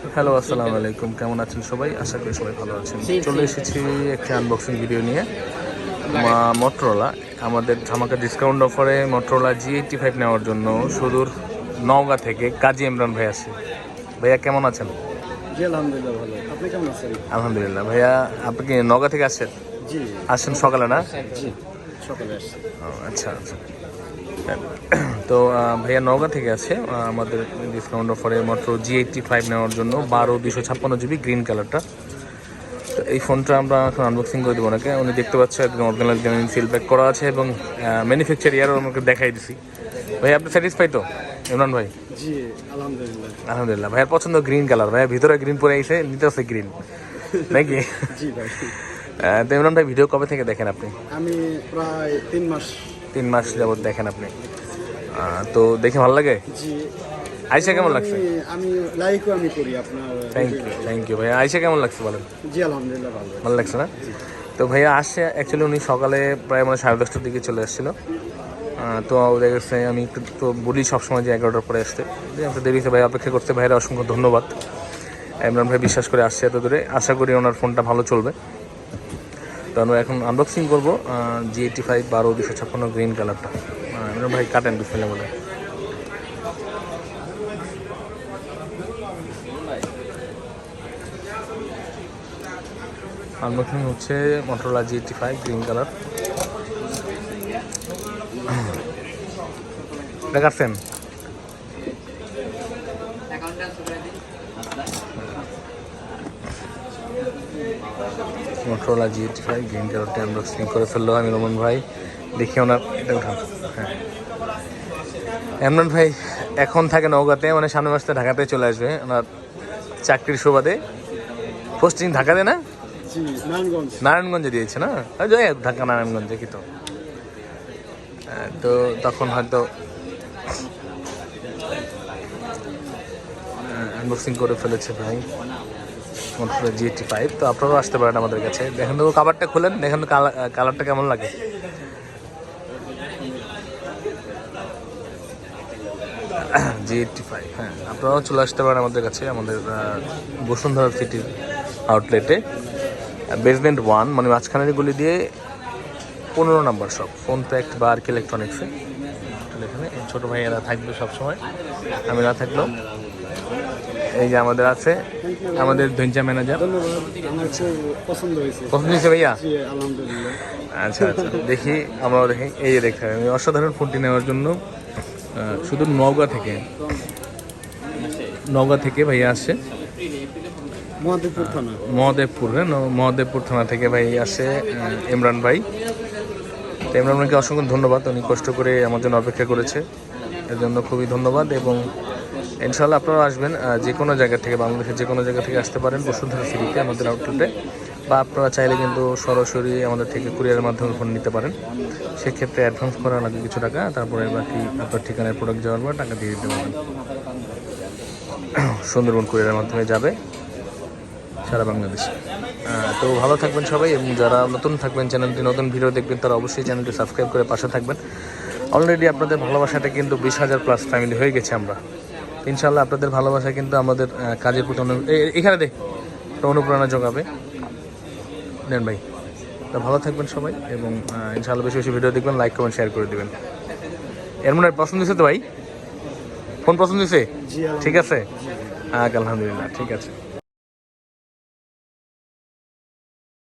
Hello আসসালামু আলাইকুম। কেমন আছেন সবাই? আশা করি সবাই ভালো আছেন। চলে এসেছি একটি আনবক্সিং ভিডিও নিয়ে। মা মটরোলা আমাদের ধামাকা ডিসকাউন্ট অফারে মটরোলা জি এইটটি ফাইভ নেওয়ার জন্য সুদূর নওগাঁ থেকে কাজী ইমরান ভাই আছে ভাইয়া কেমন আছেন? আলহামদুলিল্লাহ ভালো। আপনি কেমন আছেন? আলহামদুলিল্লাহ। ভাইয়া আপনি কি নওগাঁ থেকে আসছেন? জি। আসছেন সকালে না? সকালে আচ্ছা আচ্ছা। তো ভাইয়া নওগাঁ থেকে আছে আমাদের ডিসকাউন্ট অফারে মাত্র জি এইটটি ফাইভ নেওয়ার জন্য বারো দুশো ছাপ্পান্ন জিবি গ্রিন কালারটা তো এই ফোনটা আমরা এখন আনবক্সিং করে দেবো ওনাকে। উনি দেখতে পাচ্ছেন একদম অরিজিনাল জেনুইন সিল প্যাক করা আছে এবং ম্যানুফ্যাকচার ইয়ারও আমাকে দেখাই দিছি। ভাই আপনি স্যাটিসফাই তো? ইমরান ভাই? জি আলহামদুলিল্লাহ। আলহামদুলিল্লাহ। ভাইয়ের পছন্দ গ্রিন কালার ভাইয়া ভিতরে গ্রিন পরে আইসে নিতে আছে গ্রিন নাকি? জি ভাই। তো ইমরান ভাই ভিডিও কবে থেকে দেখেন আপনি? আমি প্রায় তিন মাস তিন মাস যাবৎ দেখেন আপনি। তো দেখে ভালো লাগে? জি। আইসা কেমন লাগছে? আমি- লাইকও আমি করি আপনার থ্যাংক ইউ থ্যাংক ইউ ভাইয়া আইসা কেমন লাগছে বলেন? জি আলহামদুলিল্লাহ ভালো ভালো লাগছে না? তো ভাইয়া আসছে অ্যাকচুয়ালি উনি সকালে প্রায় মানে সাড়ে দশটার দিকে চলে এসেছিল তো দেখা গেছে আমি একটু তো বলি সবসময় যে এগারোটার পরে আসতে। আমরা দেরিতে ভাই অপেক্ষা করতে ভাইয়ের অসংখ্য ধন্যবাদ। ইমরান ভাই বিশ্বাস করে আসছে এত দূরে। আশা করি ওনার ফোনটা ভালো চলবে। তো এখন আনবক্সিং করব জি এইটি ফাইভ বারো দুশো ছাপ্পান্ন গ্রিন কালারটা ভাই কাটেন বিসমিল্লা বলে আনবক্সিং হচ্ছে Motorola G eighty five green colour দেখাচ্ছেন Motorola G eighty five green কালারটি আনবক্সিং করে ফেলল আমি রমন ভাই। দেখি ওনার এটা উঠান। হ্যাঁ। এমরান ভাই এখন থাকে নৌকাতে মানে সামনের মাসে ঢাকাতে চলে আসবে। ওনার চাকরির সুবাদে। পোস্টিং ঢাকাতে না? নারায়ণগঞ্জে। দিয়েছে না? ওই যে ঢাকা নারায়ণগঞ্জে কি তো। তো তখন হয়তো আনবক্সিং করে ফেলেছে ভাই। জি এইটি ফাইভ তো আপনারাও আসতে পারেন আমাদের কাছে। দেখেন তো কাভারটা খুলেন, দেখেন কালারটা কেমন লাগে। জি এইটটি ফাইভ হ্যাঁ আপনারাও চলে আসতে পারেন আমাদের কাছে, আমাদের বসুন্ধরা সিটির আউটলেটে বেসমেন্ট ওয়ান মানে মাঝখানের গুলি দিয়ে পনেরো নাম্বার শপ ফোন প্যাক্ট বা আর কি ইলেকট্রনিক্সে এখানে ছোটো ভাইয়েরা থাকবে সবসময় আমি না থাকলেও এই যে আমাদের আছে আমাদের ধৈর্যা ম্যানেজার পছন্দ হয়েছে ভাইয়া? আচ্ছা আচ্ছা দেখি আমরাও দেখি। এই দেখতে হবে অসাধারণ ফোনটি নেওয়ার জন্য শুধু নওগাঁ থেকে নওগাঁ থেকে ভাইয়া আসছে। মহাদেবপুর থানা। মহাদেবপুর হ্যাঁ মহাদেবপুর থানা থেকে ভাই আসে ইমরান ভাই। তো ইমরান ভাইকে অসংখ্য ধন্যবাদ উনি কষ্ট করে আমার জন্য অপেক্ষা করেছে। এর জন্য খুবই ধন্যবাদ এবং ইনশাল্লাহ আপনারা আসবেন যে কোনো জায়গা থেকে বাংলাদেশের যে কোনো জায়গা থেকে আসতে পারেন, বসুন্ধরা সিটিতে আমাদের আউটলেটে বা আপনারা চাইলে কিন্তু সরাসরি আমাদের থেকে কুরিয়ারের মাধ্যমে ফোন নিতে পারেন। সেক্ষেত্রে অ্যাডভান্স করা লাগবে কিছু টাকা, তারপরে বাকি আপনার ঠিকানায় প্রোডাক্ট যাওয়ার পর টাকা দিয়ে দিতে পারেন সুন্দরবন কুরিয়ারের মাধ্যমে যাবে সারা বাংলাদেশে। তো ভালো থাকবেন সবাই, এবং যারা নতুন থাকবেন, চ্যানেলটি নতুন ভিডিও দেখবেন, তারা অবশ্যই চ্যানেলটি সাবস্ক্রাইব করে পাশে থাকবেন। অলরেডি আপনাদের ভালোবাসাটা কিন্তু বিশ হাজার প্লাস ফ্যামিলি হয়ে গেছে আমরা। ইনশাল্লাহ আপনাদের ভালোবাসা কিন্তু আমাদের কাজের প্রতি এখানে দেখ অনুপ্রেরণা যোগাবে। নেন ভাই। তো ভালো থাকবেন সবাই এবং ইনশাল্লাহ বেশি বেশি ভিডিও দেখবেন লাইক কমেন্ট শেয়ার করে দেবেন। এর মনে হয় পছন্দ হয়েছে তো ভাই? ফোন পছন্দ হয়েছে? ঠিক আছে? আলহামদুলিল্লাহ ঠিক আছে।